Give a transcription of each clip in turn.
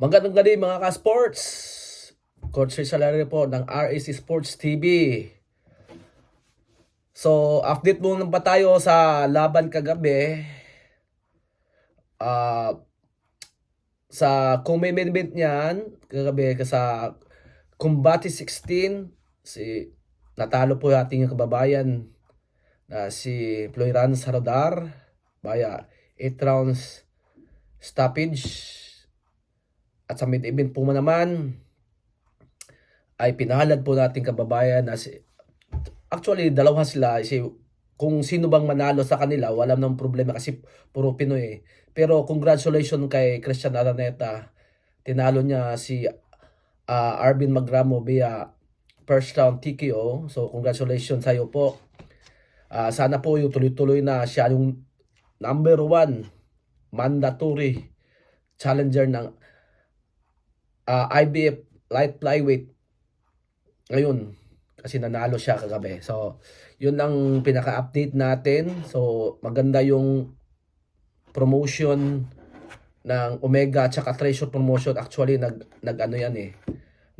Magandang gabi mga ka-sports. Coach Ray Salario po ng RAC Sports TV. So, update muna pa tayo sa laban kagabi. Ah, sa event niyan, kagabi ka sa Combati 16, si natalo po ating kababayan na si Floyran Sarodar via 8 rounds stoppage. At sa mid event po naman ay pinahalad po nating kababayan na si Actually, dalawa sila. Si, kung sino bang manalo sa kanila, wala nang problema kasi puro Pinoy eh. Pero congratulations kay Christian Araneta. Tinalo niya si ah, Arvin Magramo via first round TKO. So congratulations sa iyo po. Ah, sana po yung tuloy-tuloy na siya yung number one mandatory challenger ng ah, IBF light flyweight ngayon kasi nanalo siya kagabi. So, yun ang pinaka-update natin. So, maganda yung promotion ng Omega at saka Treasure Promotion. Actually, nag, nag ano yan eh.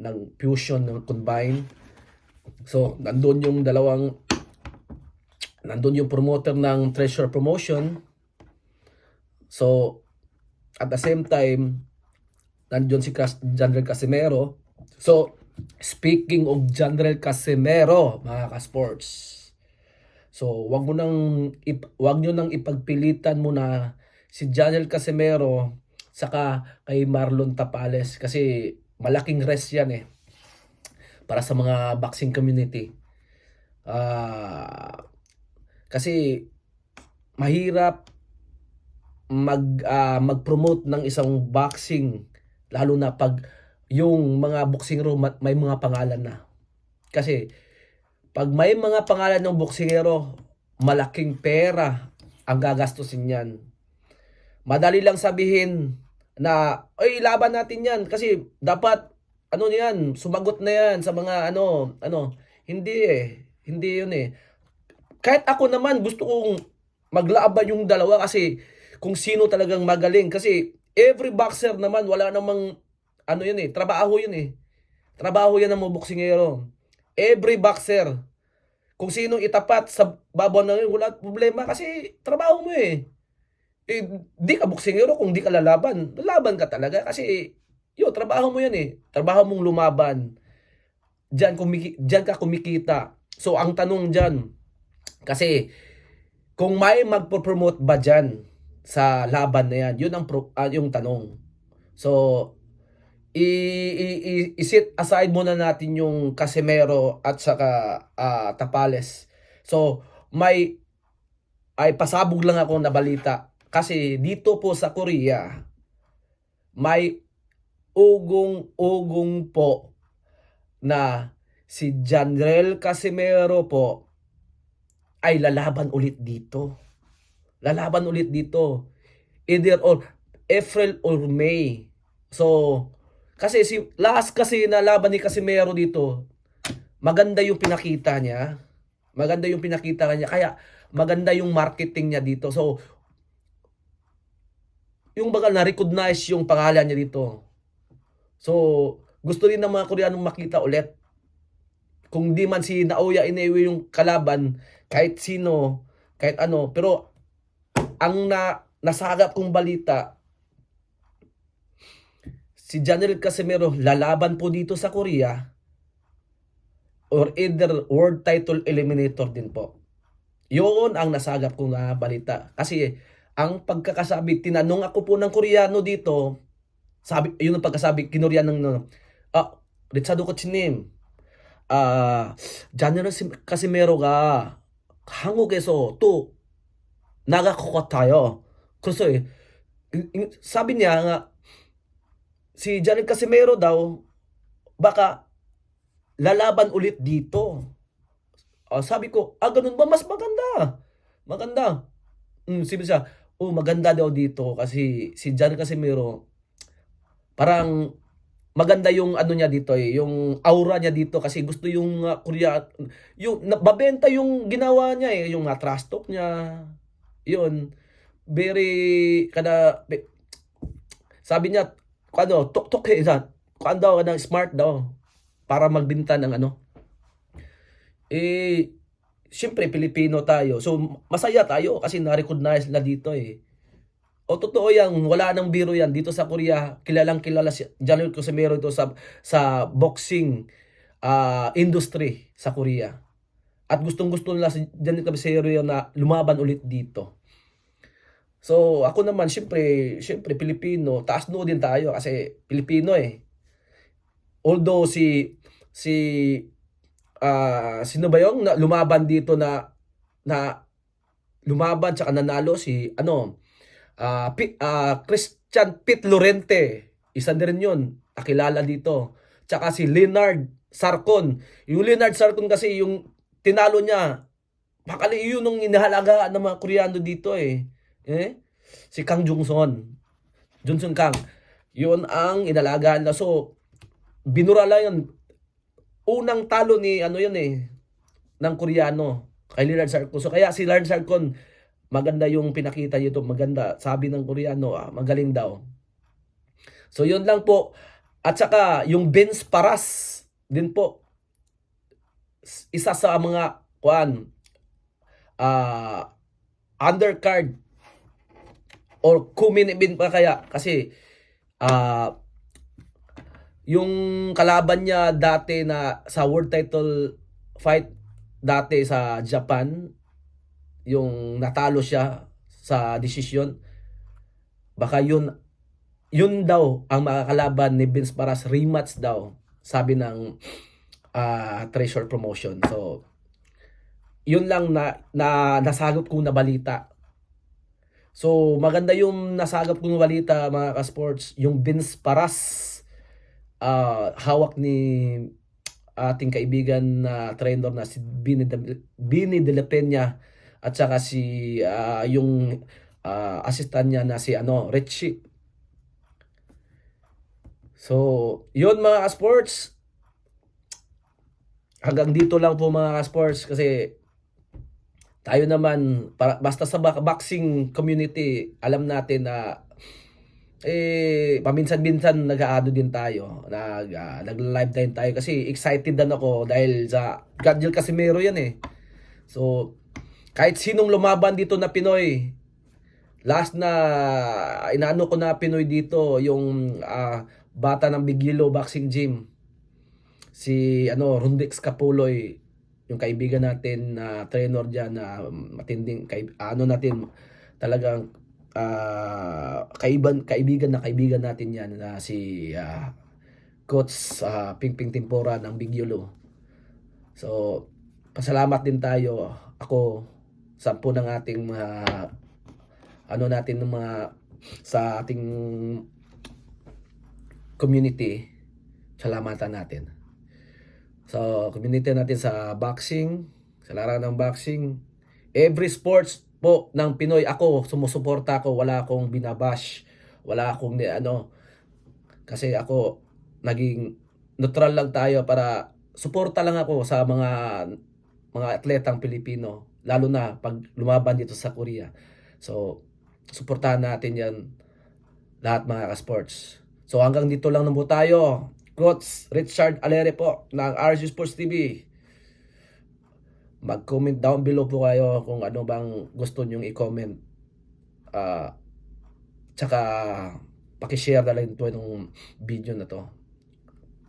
Ng fusion, ng combine. So, nandun yung dalawang nandun yung promoter ng Treasure Promotion. So, at the same time, nandun si General Casimero. So, speaking of General Casimero, mga ka-sports. So, wag mo nang ip, wag niyo nang ipagpilitan mo na si General Casimero saka kay Marlon Tapales kasi malaking rest yan eh para sa mga boxing community. Ah, kasi mahirap mag ah, mag-promote ng isang boxing lalo na pag yung mga boxing room may mga pangalan na. Kasi pag may mga pangalan ng boksingero, malaking pera ang gagastusin niyan. Madali lang sabihin na, ay, laban natin yan. Kasi dapat, ano yan, sumagot na yan sa mga ano, ano. Hindi eh. Hindi yun eh. Kahit ako naman, gusto kong maglaban yung dalawa kasi kung sino talagang magaling. Kasi every boxer naman, wala namang ano yun eh, trabaho yun eh. Trabaho yan ng mga boksingero. Every boxer, kung sinong itapat sa babaw na yun, wala problema kasi trabaho mo eh. Eh, di ka boksingero kung di ka lalaban. Lalaban ka talaga kasi yun, trabaho mo yan eh. Trabaho mong lumaban. Diyan, kumiki, diyan ka kumikita. So, ang tanong diyan, kasi kung may magpo-promote ba diyan sa laban na yan, yun ang pro, ah, yung tanong. So, isit aside muna natin yung Casemiro at saka ah, Tapales. So, may ay pasabog lang ako na balita kasi dito po sa Korea may ugong-ugong po na si Janrel Casimero po ay lalaban ulit dito. Lalaban ulit dito. Either or April or May. So, kasi si last kasi na laban ni Casimero dito, maganda yung pinakita niya. Maganda yung pinakita niya. Kaya maganda yung marketing niya dito. So, yung baga na-recognize yung pangalan niya dito. So, gusto rin ng mga Koreanong makita ulit. Kung di man si Naoya Inoue yung kalaban, kahit sino, kahit ano. Pero, ang na, nasagap kong balita, si General Casimero lalaban po dito sa Korea or either world title eliminator din po. Yun ang nasagap kong ah, balita. Kasi ang pagkakasabi, tinanong ako po ng Koreano dito, sabi, yun ang pagkasabi, kinuryan ng, ng ah, Ritsado Kochinim, 아, 자네는 카시메로가 한국에서 또 나갈 것 같아요. 그래서 이- 이- sabi niya nga, si Janet Casimero daw, baka lalaban ulit dito. Ah, sabi ko, ah, ganun ba? Mas maganda. Maganda. Mm, sabi siya, oh, maganda daw dito kasi si Janet Casimero, parang maganda yung ano niya dito eh, yung aura niya dito kasi gusto yung uh, Korea, yung nababenta yung ginawa niya eh, yung uh, trash talk niya. yun. Very kada sabi niya ano, tok-tok eh, sa, kung ano daw, ng smart daw, para magbinta ng ano. Eh, siyempre, Pilipino tayo. So, masaya tayo kasi na-recognize na dito eh. O totoo yan, wala nang biro yan. Dito sa Korea, kilalang kilala si Janel Cosimero ito sa, sa boxing ah, industry sa Korea. At gustong gusto nila si Janel Cosimero na lumaban ulit dito. So, ako naman, syempre, syempre, Pilipino, taas noo din tayo kasi Pilipino eh. Although si, si, ah, sino ba yung na, lumaban dito na, na, lumaban tsaka nanalo si, ano, ah, Pi- ah, Christian Pit Lorente. Isa din rin yun, nakilala dito. Tsaka si Leonard Sarcon. Yung Leonard Sarcon kasi yung tinalo niya, Makali yun nung inahalagaan ng mga Koreano dito eh. Eh? Si Kang Jungson. Johnson Kang. Yun ang inalagaan na. So, binura lang yun. Unang talo ni ano yun eh, ng Koreano. Kay Leonard Sarkon. So, kaya si Leonard Sarkon, maganda yung pinakita niyo ito. Maganda. Sabi ng Koreano, ah, magaling daw. So, yun lang po. At saka, yung Vince Paras din po. Isa sa mga, kuan, ah undercard or kuminibin pa kaya kasi ah yung kalaban niya dati na sa world title fight dati sa Japan yung natalo siya sa desisyon baka yun yun daw ang makakalaban ni Vince Paras rematch daw sabi ng ah, Treasure Promotion so yun lang na, na nasagap kong na balita. So, maganda yung nasagap kong balita mga ka-sports. Yung Vince Paras, ah, hawak ni ating kaibigan na trainer na si Bini de, Bini de la Peña at saka si ah, yung ah, assistant niya na si ano Richie. So, yun mga ka-sports. Hanggang dito lang po mga ka-sports kasi tayo naman para, basta sa boxing community alam natin na eh paminsan-minsan nag-aado din tayo nag uh, nag-live time tayo kasi excited din ako dahil sa Gadgel Casimero yan eh. So kahit sinong lumaban dito na Pinoy last na inaano ko na Pinoy dito yung ah, bata ng Big Yellow Boxing Gym si ano Rundix Capuloy yung kaibigan natin na trainer diyan na matinding kay ano natin talagang ah, kaiban kaibigan na kaibigan natin yan na si ah, coach ah, Pingping Timpora ng Big Yolo. So pasalamat din tayo ako sa po ng ating mga ano natin ng mga sa ating community salamatan natin. So, community natin sa boxing, sa larangan ng boxing, every sports po ng Pinoy, ako, sumusuporta ako, wala akong binabash, wala akong ni- ano, kasi ako, naging neutral lang tayo para suporta lang ako sa mga mga atletang Pilipino, lalo na pag lumaban dito sa Korea. So, suportahan natin yan lahat mga ka-sports. So, hanggang dito lang na tayo. Coach Richard Alere po ng RG Sports TV. Mag-comment down below po kayo kung ano bang gusto nyong i-comment. Ah, tsaka paki-share na lang ito ng video na to.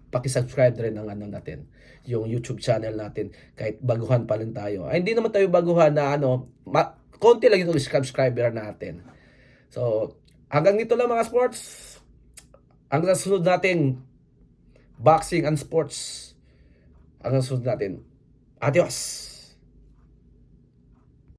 Paki-subscribe rin ng ano natin, yung YouTube channel natin kahit baguhan pa lang tayo. Ay, hindi naman tayo baguhan na ano, ma- konti lang yung subscriber natin. So, hanggang dito lang mga sports. Hanggang sa sunod nating boxing and sports. Hanggang sa sunod natin. Adios!